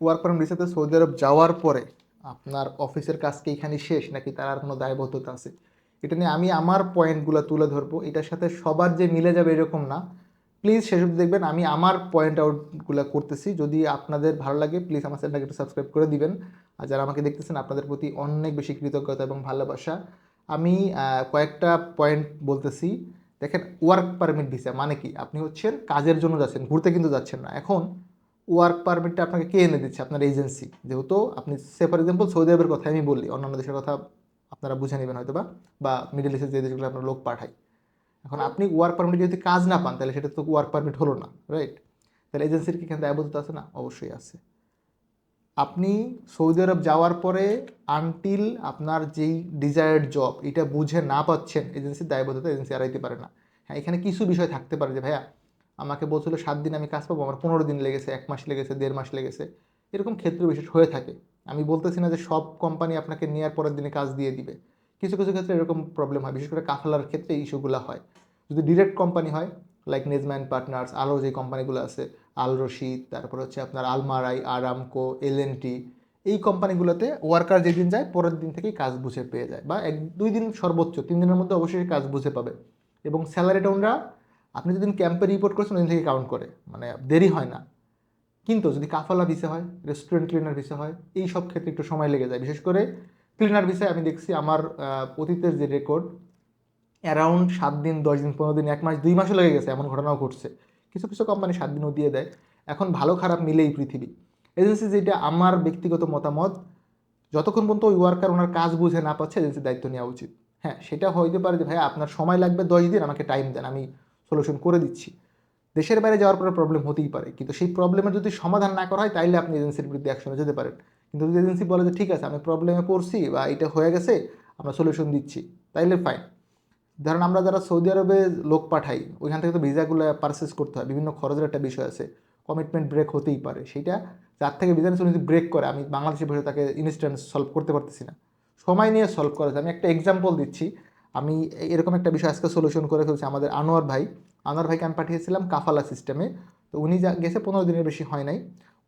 Work permit ভিসাতে Saudi Arab যাওয়ার পরে আপনার অফিসের কাজ কি এখানে শেষ, নাকি তার আর কোনো দায়বদ্ধতা আছে? এটা নিয়ে আমি আমার পয়েন্টগুলো তুলে ধরবো। এটার সাথে সবার যে মিলে যাবে এরকম না। প্লিজ সেসব দেখবেন, আমি আমার পয়েন্ট আউটগুলো করতেছি। যদি আপনাদের ভালো লাগে প্লিজ আমার চ্যানেলটাকে একটু সাবস্ক্রাইব করে দিবেন। আর যারা আমাকে দেখতেছেন, আপনাদের প্রতি অনেক বেশি কৃতজ্ঞতা এবং ভালোবাসা। আমি কয়েকটা পয়েন্ট বলতেছি। দেখেন ওয়ার্ক পারমিট ভিসা মানে কি? আপনি হচ্ছেন কাজের জন্য যাচ্ছেন, ঘুরতে কিন্তু যাচ্ছেন না। এখন ওয়ার্ক পারমিটটা আপনাকে কে এনে দিচ্ছে? আপনার এজেন্সি যেহেতু আপনি সে ফর এক্সাম্পল সৌদি আরবের কথা আমি বললি, অন্যান্য দেশের কথা আপনারা বুঝে নেবেন হয়তো বা বা মিডল ইস্টের যে দেশগুলো আপনার লোক পাঠায়। এখন আপনি ওয়ার্ক পারমিট যদি কাজ না পান, তাহলে সেটা তো ওয়ার্ক পারমিট হলো না রাইট তাহলে এজেন্সির কি এখানে দায়বদ্ধতা আছে? না, অবশ্যই আছে। আপনি সৌদি আরব যাওয়ার পরে আনটিল আপনার যেই ডিজায়ার্ড জব এটা বুঝে না পাচ্ছেন এজেন্সির দায়বদ্ধতা এজেন্সি এড়াইতে পারে না। হ্যাঁ এখানে কিছু বিষয় থাকতে পারে যে, ভাইয়া আমাকে বলছিল, সাত দিন আমি কাজ পাবো, আমার পনেরো দিন লেগেছে, এক মাস লেগেছে, দেড় মাস লেগেছে। এরকম ক্ষেত্র বিশেষ হয়ে থাকে। আমি বলতেছি না যে সব কোম্পানি আপনাকে নেওয়ার পরের দিনে কাজ দিয়ে দিবে। কিছু কিছু ক্ষেত্রে এরকম প্রবলেম হয়, বিশেষ করে কাফালার ক্ষেত্রে এই ইস্যুগুলো হয়। যদি ডিরেক্ট কোম্পানি হয় লাইক নেজম্যান পার্টনার্স আরও যে কোম্পানিগুলো আছে আল রশিদ তারপর হচ্ছে আপনার আলমারাই আরামকো এল এই কোম্পানিগুলোতে ওয়ার্কার যেদিন যায়, পরের দিন থেকেই কাজ বুঝে পেয়ে যায় বা এক, দুই দিন সর্বোচ্চ, তিন দিনের মধ্যে অবশ্যই কাজ বুঝে পাবে। এবং স্যালারিটা ওনারা আপনি যেদিন ক্যাম্পে রিপোর্ট করেছেন ওই দিন থেকে কাউন্ট করে। মানে দেরি হয় না। কিন্তু যদি কাফালা ভিসা হয় রেস্টুরেন্ট ক্লিনার ভিসা হয়, এই সব ক্ষেত্রে একটু সময় লেগে যায়। বিশেষ করে ক্লিনার ভিসায় আমি দেখছি আমার অতীতের যে রেকর্ড অ্যারাউন্ড সাত দিন, দশ দিন, পনেরো দিন, এক মাস, দুই মাসও লেগে গেছে। এমন ঘটনাও ঘটছে। কিছু কিছু কোম্পানি সাত দিনও দিয়ে দেয়। এখন ভালো, খারাপ মিলেই পৃথিবী। এজেন্সি যেটা আমার ব্যক্তিগত মতামত, যতক্ষণ পর্যন্ত ওই ওয়ার্কার ওনার কাজ বুঝে না পাচ্ছে এজেন্সির দায়িত্ব নেওয়া উচিত। হ্যাঁ সেটা হইতে পারে যে ভাই আপনার সময় লাগবে দশ দিন, আমাকে টাইম দেন। আমি সলিউশন করে দিচ্ছি। দেশের বাইরে যাওয়ার পরে প্রবলেম হতেই পারে। কিন্তু সেই প্রবলেমের যদি সমাধান না করা হয়, তাইলে আপনি এজেন্সির বিরুদ্ধে অ্যাকশনে যেতে পারেন। কিন্তু যদি এজেন্সি বলে যে, ঠিক আছে, আমি প্রবলেমে পড়ছি বা এটা হয়ে গেছে, আমরা সলিউশন দিচ্ছি, তাইলে ফাইন ধরেন আমরা যারা সৌদি আরবে লোক পাঠাই, ওইখান থেকে তো ভিসাগুলো পারচেস করতে হয়। বিভিন্ন খরচের একটা বিষয় আছে। কমিটমেন্ট ব্রেক হতেই পারে। সেইটা যার থেকে নিচ্ছে যদি ব্রেক করে, আমি বাংলাদেশে বসে তাকে ইনস্ট্যান্ট সলভ করতে পারতেছি না। সময় নিয়ে সলভ করা আমি একটা এক্সাম্পল দিচ্ছি। আমি এরকম একটা বিষয় আজকে সলিউশন করে ফেলছি আমাদের আনোয়ার ভাই। আনোয়ার ভাইকে আমি পাঠিয়েছিলাম কাফালা সিস্টেমে তো উনি যা গেছে পনেরো দিনের বেশি হয় নাই।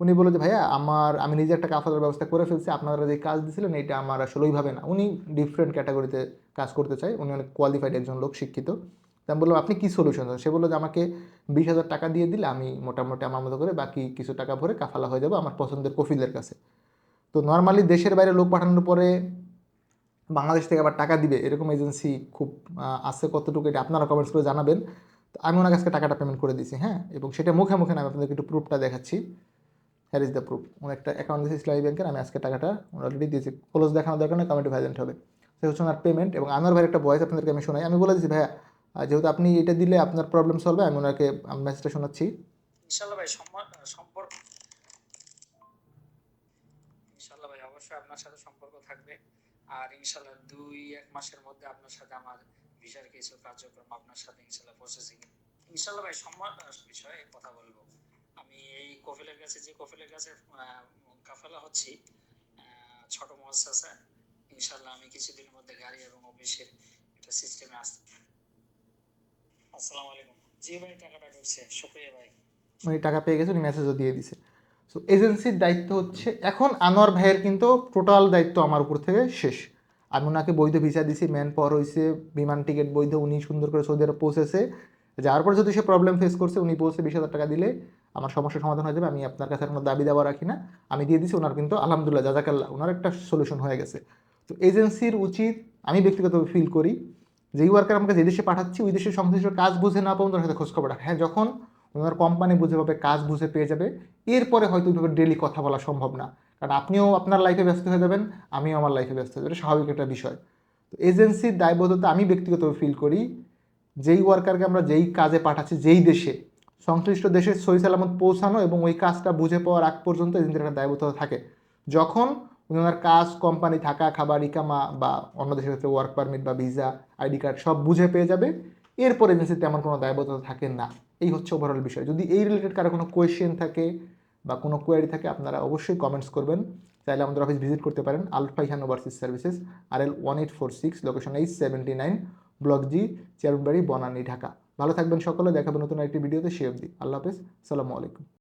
উনি বলে যে, ভাইয়া, আমার, আমি নিজে একটা কাফালার ব্যবস্থা করে ফেলছি। আপনারা যে কাজ দিয়েছিলেন এটা আমার আসলে ওইভাবে না। উনি ডিফারেন্ট ক্যাটাগরিতে কাজ করতে চায়। উনি অনেক কোয়ালিফাইড একজন লোক, শিক্ষিত। তা আমি বললাম, আপনি কী সলিউশন সে বলল যে, আমাকে বিশ হাজার টাকা দিয়ে দিলে আমি মোটামুটি আমার মতো করে বাকি কিছু টাকা ভরে কাফালা হয়ে যাব আমার পছন্দের কফিলের কাছে। তো নর্মালি দেশের বাইরে লোক পাঠানোর পরে বাংলাদেশ থেকে আবার টাকা দিবে, এরকম এজেন্সি খুব আছে কতটুকু এটা আপনারা কমেন্টস করে জানাবেন। তো আমি ওনার কাছে টাকাটা পেমেন্ট করে দিয়েছি হ্যাঁ? এবং সেটা মুখে মুখে আমি আপনাদেরকে একটু প্রুফটা দেখাচ্ছি। হ্যার ইজ দ্য প্রুফ ওনার একটা অ্যাকাউন্ট দিয়েছি ইসলামী ব্যাংকের, আমি আজকে টাকাটা অলরেডি দিয়েছি। ক্লোজ দেখানোর দরকার নেই কমেন্টে ভাইজেন্ট হবে। সে হচ্ছে ওনার পেমেন্ট এবং আমার ভাইয়ের একটা ভয়েস আপনাদেরকে আমি শোনাই। আমি বলে দিচ্ছি ভাইয়া যেহেতু আপনি এটা দিলে আপনার প্রবলেম সলভ আমি ওনাকে, আমি মেসেজটা শোনাচ্ছি। ইনশাল্লাহ ভাই সম্পর্ক। ইনশাল্লাহ ভাই, অবশ্যই আপনার সাথে সম্পর্ক থাকবে। আর ইনশাল্লাহ দুই, এক মাসের মধ্যে আপনার সাথে আমার ভিসার কিছু কার্যক্রম আপনার সাথে ইনশাল্লাহ প্রসেসিং ইনশাল্লাহ ভাই, সম্মান বিষয়ে কথা বলব। আমি এই কফিলের কাছে, যে কফিলের কাছে কাফালা হচ্ছি ছোট মহাসাসা ইনশাল্লাহ আমি কিছুদিনের মধ্যে গাড়ি এবং অফিসের একটা সিস্টেমে আসতে আসসালামু আলাইকুম। জি ভাই, টাকাটা ঢুকছে। শুক্রিয়া ভাই। উনি টাকা পেয়ে গেছে, উনি মেসেজও দিয়ে দিছে। সো এজেন্সির দায়িত্ব হচ্ছে, এখন আনোয়ার ভাইয়ের কিন্তু টোটাল দায়িত্ব আমার উপর থেকে শেষ। আমি ওনাকে বৈধ ভিসা দিছি ম্যান পাওয়ার হয়েছে বিমান টিকিট বৈধ, উনি সুন্দর করে সৌদি আরব পৌঁছেছে। যাওয়ার পর যদি সে প্রবলেম ফেস করছে, উনি পৌঁছে বিশ হাজার টাকা দিলে আমার সমস্যার সমাধান হয়ে যাবে, আমি আপনার কাছে কোনো দাবি দাবা রাখি না। আমি দিয়ে দিছি, ওনার কিন্তু আলহামদুলিল্লাহ, জাজাকাল্লাহ, ওনার একটা সলিউশন হয়ে গেছে। তো এজেন্সির উচিত, আমি ব্যক্তিগতভাবে ফিল করি যেই ওয়ার্কার আমাকে যে দেশে পাঠাচ্ছি, ওই দেশের সংশ্লিষ্ট কাজ বুঝে না পাবো তার সাথে খোঁজখবর রাখা। হ্যাঁ যখন ওনার কোম্পানি বুঝে পাবে কাজ বুঝে পেয়ে যাবে। এরপরে হয়তো ওইভাবে ডেলি কথা বলা সম্ভব না। কারণ আপনিও আপনার লাইফে ব্যস্ত হয়ে যাবেন, আমিও আমার লাইফে ব্যস্ত হয়ে যাব এটা স্বাভাবিক একটা বিষয়। তো এজেন্সির দায়বদ্ধতা আমি ব্যক্তিগতভাবে ফিল করি, যেই ওয়ার্কারকে আমরা যেই কাজে পাঠাচ্ছি, যেই দেশে, সংশ্লিষ্ট দেশে সই সালামত পৌঁছানো এবং ওই কাজটা বুঝে পাওয়ার আগ পর্যন্ত এজেন্সির একটা দায়বদ্ধতা থাকে। যখন ওনার কাজ কোম্পানি থাকা, খাবার, ইকামা বা অন্য দেশের ক্ষেত্রে ওয়ার্ক পারমিট বা ভিসা আইডি কার্ড সব বুঝে পেয়ে যাবে এরপর এজেন্সির তেমন কোনো দায়বদ্ধতা থাকে না। এই হচ্ছে ওভারঅল বিষয়। যদি এই রিলেটেড কারও কোনো কোয়েশ্চেন থাকে বা কোনো কোয়ারি থাকে, আপনারা অবশ্যই কমেন্টস করবেন। চাইলে আমাদের অফিস ভিজিট করতে পারেন। Alpha Ihan overseas services R L one eight four six location eight seventy nine block G Chairbari Banani Dhaka ভালো থাকবেন সকলে। দেখাবেন নতুন একটি ভিডিওতে সে অবধি আল্লাহ হাফেজ। সালামু আলাইকুম।